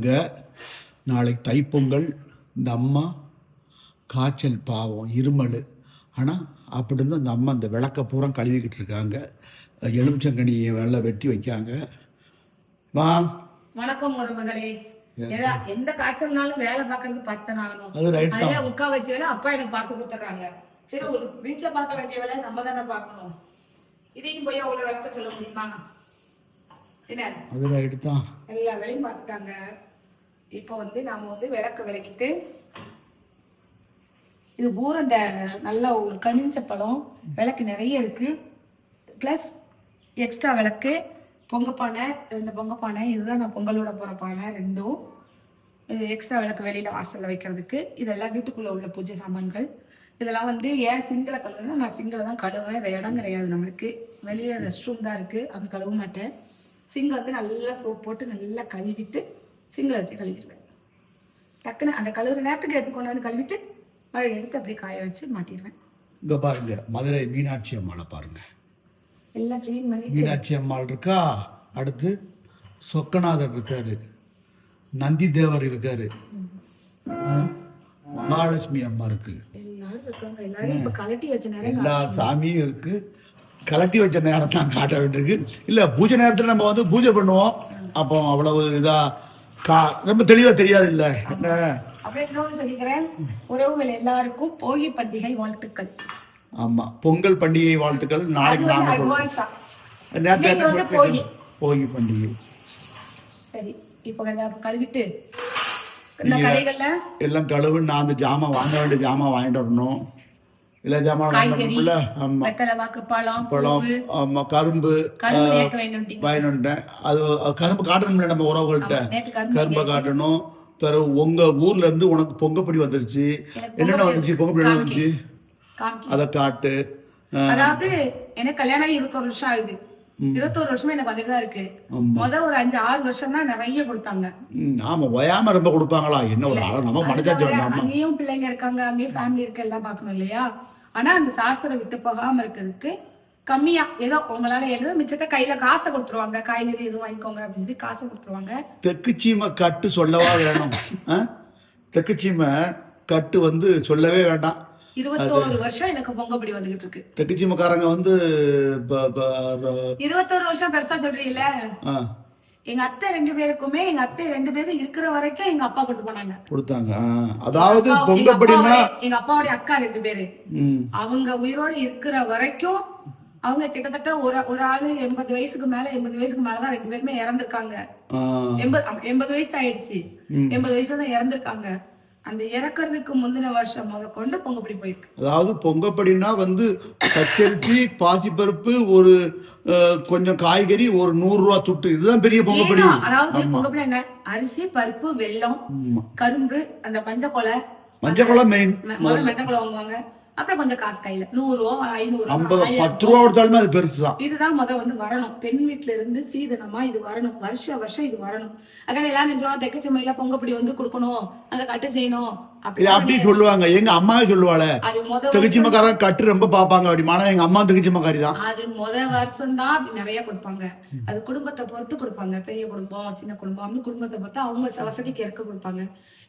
இருக்காங்க நாளைக்கு தைப்பொங்கல். இந்த அம்மா காய்ச்சல் பாவம் இருமல். ஆனால் அப்படி இருந்து அந்த அம்மா அந்த விளக்க பூரா கழுவிக்கிட்டு இருக்காங்க. எலுமிச்சங்கனியை வெள்ளை வெட்டி வைக்காங்க. வா. வணக்கம் உறவுகளே. எந்த காய்ச்சல்னாலும் வேலை பார்க்கறது பத்தன் ஆகணும் அது ரைட் தான். அதுல முக்காவாசி வேலை அப்பா எனக்கு பார்த்து கொடுத்துட்றாங்க. சரி ஒரு வீட்டுல பார்க்க வேண்டிய வேலை நம்ம தானே பார்க்கணும். இதையும் போய் அவ்வளவு விளக்க சொல்ல முடியுமா? என்ன? அது ரைட்டு தான். எல்லா வேலையும் பார்த்துட்டாங்க. இப்போ வந்து நாம வந்து விளக்கு விளக்கிட்டு இது பூரா இந்த நல்ல ஒரு கனிஞ்ச பழம். விளக்கு நிறைய இருக்கு. ப்ளஸ் எக்ஸ்ட்ரா விளக்கு பொங்கப்பானை ரெண்டு பொங்கப்பானை இதுதான் நான் பொங்கலோட போகிற பானை ரெண்டும். இது எக்ஸ்ட்ரா விளக்கு வெளியில் வாசலில் வைக்கிறதுக்கு. இதெல்லாம் வீட்டுக்குள்ளே உள்ள பூஜை சாமான்கள். இதெல்லாம் வந்து ஏன் சிங்கிளை கழுவுனா நான் சிங்கிளை தான் கழுவேன் வேற இடம் கிடையாது நம்மளுக்கு. வெளியே ரெஸ்ட் ரூம் தான் இருக்குது அது கழுவ மாட்டேன். சிங்கிள் வந்து நல்லா சோப் போட்டு நல்லா கழுவிட்டு சிங்கில் வச்சு கழுவிடுவேன் டக்குன்னு அந்த கழுவுற நேரத்துக்கு எடுத்து கொண்டு வந்து கழுவிட்டு மறுபடியும் எடுத்து அப்படியே காய வச்சு மாட்டிடுவேன் இங்கே பாருங்க மதுரை மீனாட்சி அம்மாளை பாருங்க. எல்லாம் க்ளீன் பண்ணி மீனாட்சி அம்மாள் இருக்கா? அடுத்து சொக்கநாதர் இருக்காரு. நந்தி தேவர் இருக்காரு மகாலட்சுமி அம்மா இருக்கு. எல்லா சாமியும் இருக்கு. கலட்டி வச்ச நேரம் தான் காட்ட வேண்டியிருக்கு. இல்லை பூஜை நேரத்தில் நம்ம வந்து பூஜை பண்ணுவோம். அப்போ அவ்வளவு இதா கா ரொம்ப தெளிவாக தெரியாது இல்லை உறவுகள் எல்லாருக்கும் போகி பண்டிகை வாழ்த்துக்கள். ஆமாம் பொங்கல் பண்டிகை வாழ்த்துக்கள் நாளைக்கு நாம போகி. பண்டிகை. சரி இப்போ கழுவிட்டு எல்லாம் கழுவு நான் அந்த ஜாமான் வாங்க வேண்டிய ஜாமான் வாங்கிட்டு வரணும். இல்லை ஜாமான் கரும்பு அது கரும்பு காட்டணும்ல நம்ம உறவுகள்கிட்ட? கரும்பு காட்டணும். பிறகு உங்க ஊர்ல இருந்து உனக்கு பொங்கப்படி வந்துருச்சு. என்னென்ன வந்துச்சு? பொங்கப்படி வந்துச்சு அதை காட்டு. அதாவது எனக்கு கல்யாணம் ஆகி இருபத்தொரு வருஷம் ஆகுது. இருபத்தோரு வருஷமா எனக்கு வந்துட்டு இருக்கு. முத ஒரு அஞ்சு ஆறு வருஷம் தான் நிறைய கொடுத்தாங்க. ஆமா ஒயாம ரொம்ப கொடுப்பாங்களா? என்ன ஒரு நம்ம வேண்டாமா அங்கேயும் பிள்ளைங்க இருக்காங்க அங்கேயும் ஃபேமிலி இருக்கு எல்லாம் பார்க்கணும் இல்லையா? ஆனா அந்த சாஸ்திரம் விட்டு போகாம இருக்கிறதுக்கு கம்மியா ஏதோ உங்களால எழுத மிச்சத்தை கையில காசை கொடுத்துருவாங்க. காய்கறி எதுவும் வாங்கிக்கோங்க அப்படின்னு சொல்லி காசை கொடுத்துருவாங்க. தெக்கு சீமை கட்டு சொல்லவா வேணும். ஆ? தெக்கு சீமை கட்டு வந்து சொல்லவே வேண்டாம். இருபத்தோரு வருஷம் எனக்கு பொங்கப்படி வந்துகிட்டு இருக்கு. தெக்கு சீமைக்காரங்க வந்து இருபத்தோரு வருஷம் பெருசா சொல்றீங்களே எங்க அத்தை ரெண்டு பேருக்குமே எங்க அத்தை ரெண்டு பேரும் இருக்கிற வரைக்கும் எங்க அப்பா கொண்டு போனாங்க. கொடுத்தாங்க. அதாவது எங்க அப்பாவுடைய அக்கா ரெண்டு பேரு. அவங்க உயிரோட இருக்கிற வரைக்கும் அவங்க கிட்டத்தட்ட ஒரு ஒரு ஆளு எண்பது வயசுக்கு மேல எண்பது வயசுக்கு மேலதான் ரெண்டு பேருமே இறந்திருக்காங்க. எண்பது எண்பது வயசு ஆயிடுச்சு. எண்பது வயசுல தான் இறந்திருக்காங்க. அந்த இறக்கறதுக்கு முந்தின வருஷம் முத கொண்டு பொங்கப்படி போயிருக்கு. அதாவது பொங்கப்படினா வந்து பச்சரிசி பாசிப்பருப்பு ஒரு கொஞ்சம் காய்கறி ஒரு நூறு ரூபா துட்டு. இதுதான் பெரிய பொங்கப்படி. அதாவது பொங்கப்படி என்ன? அரிசி பருப்பு வெல்லம். கரும்பு அந்த மஞ்சள் கொலை. மஞ்சள் குழம்பு மெயின் மஞ்சள் கொலை வாங்குவாங்க. அப்புறம் கொஞ்சம் காசு கையில. நூறு ரூபா ஐநூறு ரூபா, ஐம்பது ஆயிரம் பத்து ரூபா கொடுத்தாலுமே அது இதுதான் முத வந்து வரணும். பெண் வீட்டுல இருந்து சீதனமா இது வரணும். வருஷ வருஷம் இது வரணும். அக்கா எல்லாரும் நினைச்சிருவாங்க தெக்க செம்மையில பொங்கப்படி வந்து கொடுக்கணும். அங்க கட்டு செய்யணும். அப்படி சொல்லுவாங்க. எங்க அம்மாவே சொல்லுவாள. அது முத தெகுச்சிமக்காரன் கட்டு ரொம்ப பாப்பாங்க அப்படி. ஆனா எங்க அம்மா தெகுச்சிமக்காரி தான் அது முத வருஷம் தான் அப்படி நிறைய கொடுப்பாங்க. அது குடும்பத்தை பொறுத்து கொடுப்பாங்க. பெரிய குடும்பம் சின்ன குடும்பம் குடும்பத்தை பொறுத்து அவங்க வசதிக்கு இறக்க கொடுப்பாங்க.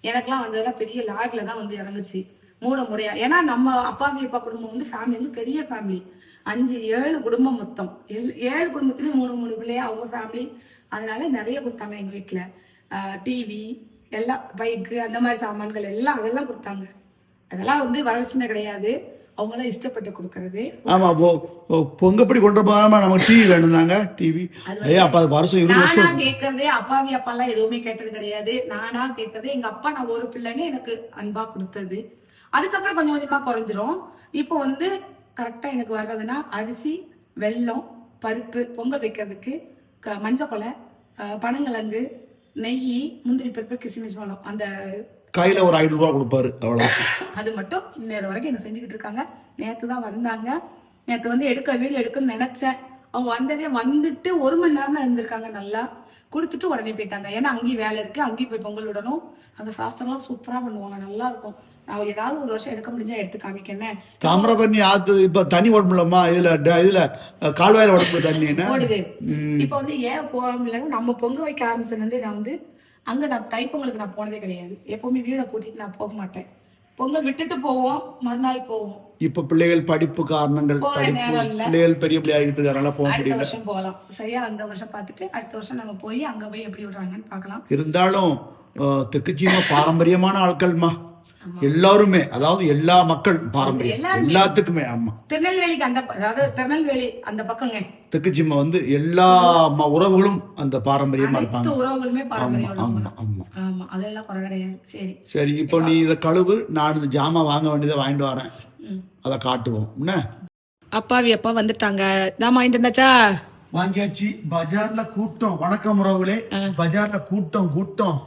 எனக்கெல்லாம் வந்ததெல்லாம் பெரிய லாரில தான் வந்து இறங்குச்சு. மூட முடியா ஏன்னா நம்ம அப்பா அப்பா குடும்பம் வந்து ஃபேமிலி வந்து பெரிய ஃபேமிலி அஞ்சு ஏழு குடும்பம் மொத்தம். ஏழு- குடும்பத்துலயும் மூணு மூணு பிள்ளைய அவங்க ஃபேமிலி அதனால நிறைய கொடுத்தாங்க எங்க வீட்டுல டிவி எல்லாம் பைக்கு அந்த மாதிரி சாமான்கள் எல்லாம் அதெல்லாம் கொடுத்தாங்க. அதெல்லாம் வந்து வரதட்சணை கிடையாது. அவங்களாம் இஷ்டப்பட்டு கொடுக்கறது. ஆமா பொங்கப்படி கொண்டு போகாம நமக்கு டிவி வேணும் தாங்க டிவி அப்ப வருஷம் இருபது வருஷம். கேக்குறதே அப்பாவி அப்பா எல்லாம் எதுவுமே கேட்டது கிடையாது. நானா கேக்குறதே எங்க அப்பா நான் ஒரு பிள்ளைன்னு எனக்கு அன்பா கொடுத்தது. அதுக்கப்புறம் கொஞ்சம் கொஞ்சமா குறைஞ்சிரும். இப்போ வந்து கரெக்டா எனக்கு வர்றதுன்னா அரிசி வெல்லம் பருப்பு பொங்கல் வைக்கிறதுக்கு க- மஞ்சள் கொலை பனங்கிழங்கு நெய் முந்திரி பருப்பு கிஸ்மிஸ் பழம். அந்த கையில ஒரு ஐநூறு ரூபா கொடுப்பாரு அவ்வளவு அது மட்டும் இன்னொரு வரைக்கும் எனக்கு செஞ்சுக்கிட்டு இருக்காங்க. நேத்து தான் வந்தாங்க. நேத்து வந்து எடுக்க வீடியோ எடுக்கணும்னு நினைச்சேன். அவங்க வந்ததே வந்துட்டு ஒரு மணி நேரம் தான் இருந்திருக்காங்க நல்லா. கொடுத்துட்டு உடனே போயிட்டாங்க. ஏன்னா அங்கேயும் வேலை இருக்கு. அங்கேயும் போய் பொங்கல் விடணும். அங்க சாஸ்திரம்லாம் சூப்பரா பண்ணுவாங்க. நல்லா இருக்கும். நான் ஏதாவது ஒரு வருஷம் எடுக்க முடிஞ்சா எடுத்து காமிக்கேன். தாமிரபரணி ஆத்து இப்ப தண்ணி ஓடமுலமா இதுல ட- இதுல அஹ், கால்வாயில ஓடமுடிய தண்ணி ஓடுது. இப்போ வந்து ஏன் போக முடியலன்னா நம்ம பொங்க வைக்க ஆரம்பிச்சதுல இருந்து நான் வந்து அங்க நான் தைப்பொங்கலுக்கு நான் போனதே கிடையாது. எப்பவுமே வீடை கூட்டிட்டு நான் போக மாட்டேன். பொங்கல் விட்டுட்டு போவோம் மறுநாள் போவோம். இப்ப பிள்ளைகள் படிப்பு காரணங்கள். பிள்ளைகள் பெரிய பிள்ளை ஆகிட்டு இருக்காங்க போக முடியல. வருஷம் போகலாம் சரியா? அந்த வருஷம் பார்த்துட்டு அடுத்த வருஷம் நம்ம போய் அங்க போய் எப்படி விடுறாங்கன்னு பார்க்கலாம். இருந்தாலும் தெக்குச்சீம பாரம்பரியமான ஆட்கள்மா. எல்லாருமே அதாவது எல்லா மக்கள் பாரம்பரியம். எல்லாத்துக்குமே ஆமா. திருநெல்வேலிக்கு அந்த அதாவது திருநெல்வேலி அந்த பக்கங்க. தெக்குச்சிம்மா வந்து எல்லா ம- உறவுகளும் அந்த பாரம்பரியமா இருப்பாங்க. உறவுகளுமே ஆமா ஆமா ஆமா. அதெல்லாம் குறை கிடையாது. சரி. சரி இப்போ நீ இதை கழுவு நான் இந்த ஜாமான் வாங்க வேண்டியதை வாங்கிட்டு வரேன். அதை காட்டுவோம். என்ன? அப்பாவி அப்பா வந்துட்டாங்க. நான் வாங்கிட்டு இருந்தாச்சா வாங்கியாச்சு. பஜார்ல கூட்டம். வணக்கம் உறவுகளே. பஜார்ல கூட்டம் கூட்டம்.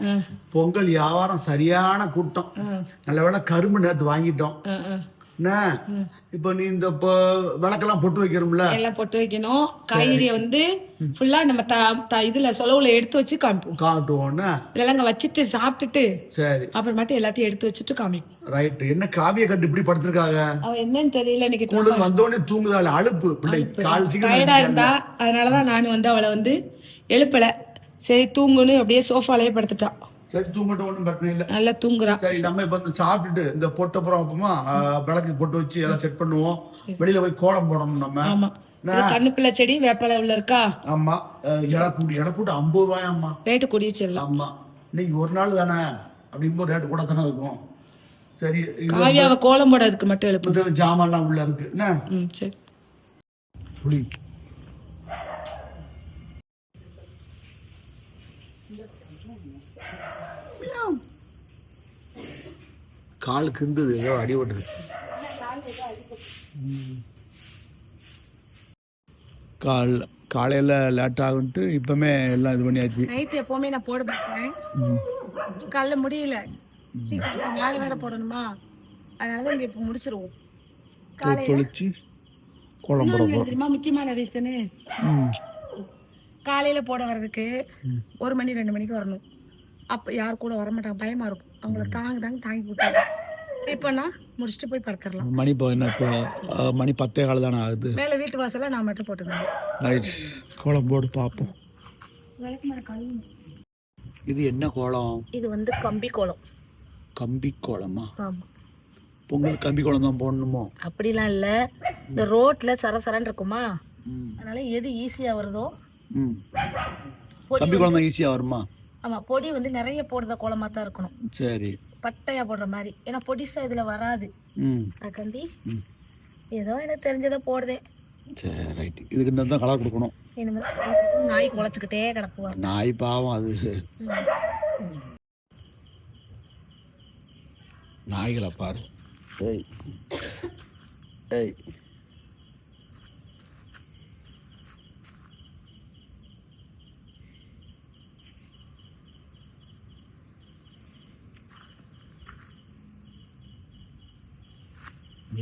பொங்கல் வியாபாரம் சரியான கூட்டம். நல்ல கரும்பு நேத்து வாங்கிட்டோம். இப்போ நீ இந்த விளக்கெல்லாம் பொட்டு வைக்கிறோம்ல எல்லாம் போட்டு வைக்கணும். காய்கறியை வந்து ஃபுல்லா நம்ம த த- இதுல சொலவுல எடுத்து வச்சு காமிப்போம். காட்டுவோம்னா இதெல்லாம் வச்சுட்டு சாப்பிட்டுட்டு சரி. அப்புறமாட்டு எல்லாத்தையும் எடுத்து வச்சுட்டு காமிப்போம். ரைட்டு என்ன காவிய கட்டு இப்படி படுத்திருக்காங்க? அவ என்னன்னு தெரியல இன்னைக்கு ஸ்கூலுக்கு வந்தோடனே தூங்குதாள் அலுப்பு பிள்ளை கால் டயர்டா இருந்தா அதனாலதான் நான் வந்து அவளை வந்து எழுப்பல. சரி தூங்குன்னு அப்படியே சோஃபாலேயே படுத்துட்டான் சரி தூங்கட்டும் ஒன்றும் பிரச்சனை இல்லை. நல்லா தூங்குறா. சரி நம்ம இப்ப வந்து சாப்பிட்டுட்டு இந்த பொட்டப்புறம் அப்பமா விளக்கு பொட்டு வச்சு எல்லாம் செட் பண்ணுவோம். வெளியில போய் கோலம் போடணும் நம்ம. கண்ணுப்பிள்ளை செடி வேப்பலை உள்ள இருக்கா? ஆமா. இலை கூட்டி இலை கூட்டு ஐம்பது ரூபாய் அம்மா ரேட்டு கூடிய செல்லாம். ஆமா. இன்னைக்கு ஒரு நாள் தானே? அப்படிங்கும்போது ரேட்டு கூட தானே இருக்கும். சரி காவியாவை கோலம் போடுறதுக்கு மட்டும் எழுப்பு. ஜாமான்லாம் உள்ள இருக்கு. என்ன? ம் சரி. புளி. கால் கிண்டுது ஏதோ அடி ஓட்டுருக்கு கால் காலையில் லேட் ஆகுன்ட்டு இப்போமே எல்லாம் இது பண்ணியாச்சு. நைட் எப்பவுமே நான் போட மாட்டேன். காலைல முடியல. சீக்கிரம் நாலு வேற போடணுமா? அதனால தான் இங்க இப்போ முடிச்சிருவோம். காலையில தொளிச்சு குழம்பு தெரியுமா முக்கியமான ரீசனு காலையில போட வர்றதுக்கு ஒரு மணி ரெண்டு மணிக்கு வரணும். அப்ப யார் கூட வர மாட்டாங்க பயமா இருக்கும். அவங்கள தாங்க தாங்க தாங்கி போட்டாங்க இப்போனா முடிச்சுட்டு போய் படுத்துடலாம். மணி இப்போ என்ன இப்போ மணி பத்தே கால் தானே ஆகுது? மேல வீட்டு வாசல்ல நான் மட்டும் போட்டுருந்தேன் ரைட் கோலம் போட்டு பார்ப்போம் இது என்ன கோலம்? இது வந்து கம்பி கோலம். கம்பி கோலமா? ஆமா. பொங்கல் கம்பி கோலம் தான் போடணுமோ? அப்படிலாம் இல்ல. இந்த ரோட்ல சரசரன்னு இருக்குமா? அதனால எது ஈஸியா வருதோ கம்பி கோலம் தான் ஈஸியாக வருமா? ஆமா பொடி வந்து நிறைய போடுற கோலமா தான் இருக்கணும். சரி. பட்டையா போடுற மாதிரி. ஏன்னா பொடிசா இதுல வராது. ம். அதுக்காண்டி. ஏதோ எனக்கு தெரிஞ்சதை போடுதேன். சரி ரைட் இதுக்கு இன்னும் தான் கலர் கொடுக்கணும். நாய் குலைச்சிக்கிட்டே கிடக்குவார் நாய் பாவம் அது. நாய்களை பாரு. ஏய். ஏய்.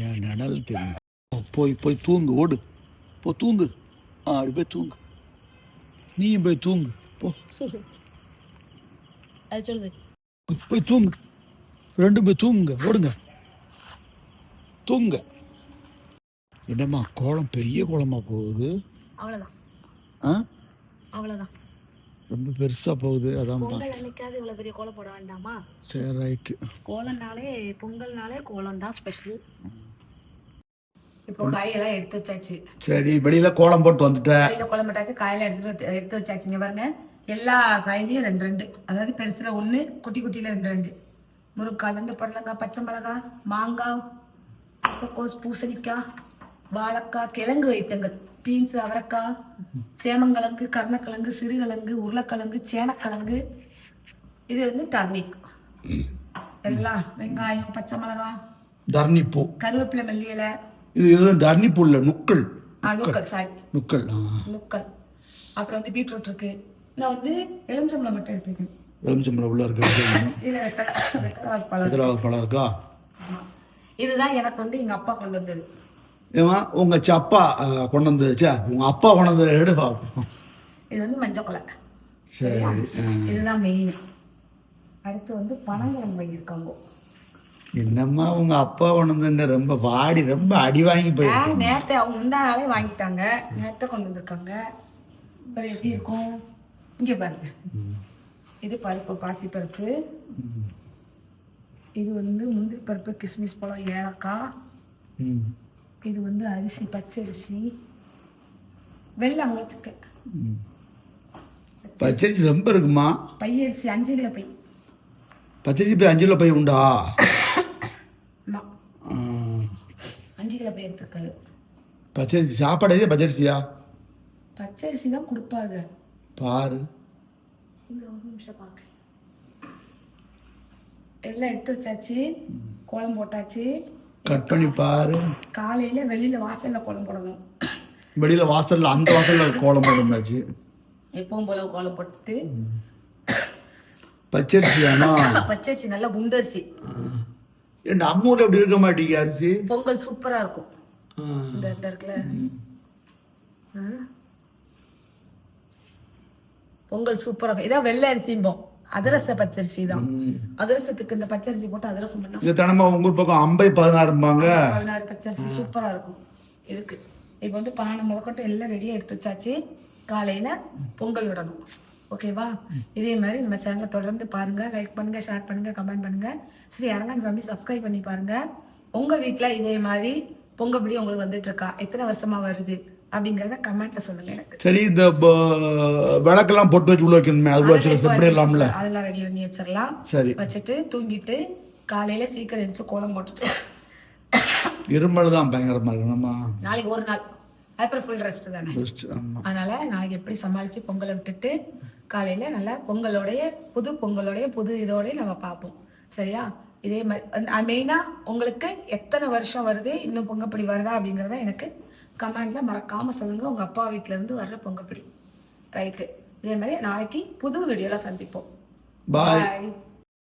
என் நிழல் தெரியும் போய் போய் தூங்கு ஓடு. போ தூங்கு. ஆ அப்படி போய் தூங்கு. நீயும் போய் தூங்கு. போ. போய் தூங்கு. ரெண்டும் போய் தூங்குங்க. ஓடுங்க. தூங்க என்னம்மா கோலம் பெரிய கோலமா போகுது? அவ்வளவுதான். ரொம்ப பெருசா போகுது. அதான் பெரிய கோலம் போட வேண்டாமா? சரி ரைட்டு. கோலம்னாலே பொங்கல்னாலே கோலம் தான் ஸ்பெஷல் இப்போ காயெல்லாம் எடுத்து வச்சாச்சு. சரி வெளியில கோலம் போட்டு வந்துட்டேன் காலையில கோலம் போட்டாச்சு காயில எடுத்து எடுத்து வச்சாச்சுங்க பாருங்க. எல்லா காய்கறியும் ரெண்டு ரெண்டு. அதாவது பெருசுல ஒண்ணு குட்டி குட்டியில ரெண்டு ரெண்டு. முருங்காய் வந்து புடலங்காய் பச்சை மிளகாய் மாங்காய் முட்டைக்கோஸ் பூசணிக்காய் வாழைக்காய் கிழங்கு ஐட்டங்கள். பீன்ஸ் அவரைக்காய் சேமங்கிழங்கு கருணக்கிழங்கு சிறுகிழங்கு உருளைக்கிழங்கு சேனக்கிழங்கு. இது வந்து டர்னிப் எல்லாம் வெங்காயம் பச்சை மிளகாய் தர்ணி பூ கருவேப்பிலை மல்லி இலை இது இது பூ இல்லை நுக்கள் ஆ, நூக்கல் சாரி நுக்கள் ஆ. நுக்கல். அப்புறம் வந்து பீட்ரூட் இருக்கு. நான் வந்து எலுமிச்சம்பழம் மட்டும் எடுத்துக்கேன் எலுமிச்சம்பழம் உள்ள இருக்கு? வெத்தலை பழம் இருக்கா. இதுதான் எனக்கு வந்து எங்க அப்பா கொண்டு வந்தது. ஏமா உங்க சப்பா ஆ, கொண்டு வந்து ச்சே, உங்க அப்பா கொண்டு வந்து எடு பார்ப்போம் இது வந்து மஞ்சள் கொலை. சரி. இதுதான் மெயின் அடுத்து வந்து பனங்கிழங்கு வாங்கியிருக்காங்க என்னம்மா உங்க அப்பா கொண்டு ரொம்ப வாடி ரொம்ப அடி வாங்கி போய் ஆ, நேத்து அவங்க முந்தா நாளே வாங்கிட்டாங்க. நேத்த கொண்டு வந்திருக்காங்க. எப்படி இருக்கும்? இங்க பாருங்க. இது பருப்பு பாசி பருப்பு. இது வந்து முந்திரி பருப்பு கிஸ்மிஸ் பழம் ஏலக்காய். இது வந்து அரிசி பச்சரிசி. வெள்ளம் வச்சுக்க ம். பச்சரிசி. ரொம்ப இருக்குமா? பையரிசி அஞ்சு கிலோ பை பச்சரிசி போய் அஞ்சு கிலோ பை உண்டா. அஞ்சு கிலோ பை எடுத்துக்க பச்சரிசி சாப்பாடு பச்சரிசியா? பச்சரிசி தான் கொடுப்பாங்க. பாரு. இந்த ஒரு நிமிஷம் பார்க்க எல்லாம் எடுத்து வச்சாச்சு. கோலம் போட்டாச்சு. கட் பண்ணி பாரு. காலையில வெளியில வாசல்ல கோலம் போடணும். வெளியில வாசல்ல அந்த வாசல்ல கோலம் போடுந்தாச்சு எப்பவும் போல கோலம் போட்டுட்டு. பச்சரிசி ஆனா பச்சரிசி நல்லா குண்டரிசி. ஏன் நம்ம ஊர்ல எப்படி இருக்க மாட்டேங்க அரிசி? பொங்கல் சூப்பரா இருக்கும். ஆ. இந்த இந்த இருக்குல்ல ஆ. பொங்கல் சூப்பரா இருக்கும். இதான் வெள்ளை அரிசிம்போம். அதிரச பச்சரிசி தான். அதிரசத்துக்கு இந்த பச்சரிசி போட்டு அதிரசம் பண்ணா இந்த தினமா உங்க பக்கம் ஐம்பது பதினாறும்பாங்க. பதினாறு பச்சரிசி சூப்பரா இருக்கும். இருக்கு. இப்போ வந்து பானை முதக்கட்டும் எல்லாம் ரெடியா எடுத்து வச்சாச்சு. காலையில பொங்கல் விடணும். ஓகேவா இதே மாதிரி நம்ம சேனலை தொடர்ந்து பாருங்க லைக் பண்ணுங்க ஷேர் பண்ணுங்க கமெண்ட் பண்ணுங்க. ஸ்ரீ அரங்கன் ஃபேமிலி சப்ஸ்கிரைப் பண்ணி பாருங்க. உங்க வீட்ல இதே மாதிரி பொங்கப்படி உங்களுக்கு வந்துட்டு இருக்கா எத்தனை வருஷமா வருது? அப்படிங்கறத கமெண்ட்ல சொல்லுங்க எனக்கு. சரி இந்த விளக்கெல்லாம் பொட்டு வச்சு உள்ள வைக்கணுமே அது வச்சு செப்படி இல்லாமல. அதெல்லாம் ரெடி பண்ணி வச்சிடலாம். சரி. வச்சுட்டு தூங்கிட்டு காலையில சீக்கிரம் எழுந்து கோலம் போட்டுட்டு. இருமல் தான் பயங்கரமா இருக்கு நம்ம. நாளைக்கு ஒரு நாள். அப்புறம் ஃபுல் ரெஸ்ட் தானே? அதனால நாளைக்கு எப்படி சமாளிச்சு பொங்கலை விட்டுட்டு காலையில நல்லா பொங்கலோடைய புது பொங்கலோடைய புது இதோடய நம்ம பார்ப்போம். சரியா? இதே மாதிரி மெயினா உங்களுக்கு எத்தனை வருஷம் வருது இன்னும் பொங்கப்படி வருதா அப்படிங்கறத எனக்கு கமெண்ட்ல மறக்காம சொல்லுங்க. உங்க அப்பா வீட்ல இருந்து வர்ற பொங்கப்படி. ரைட்டு இதே மாதிரி நாளைக்கு புது வீடியோல சந்திப்போம். பாய்.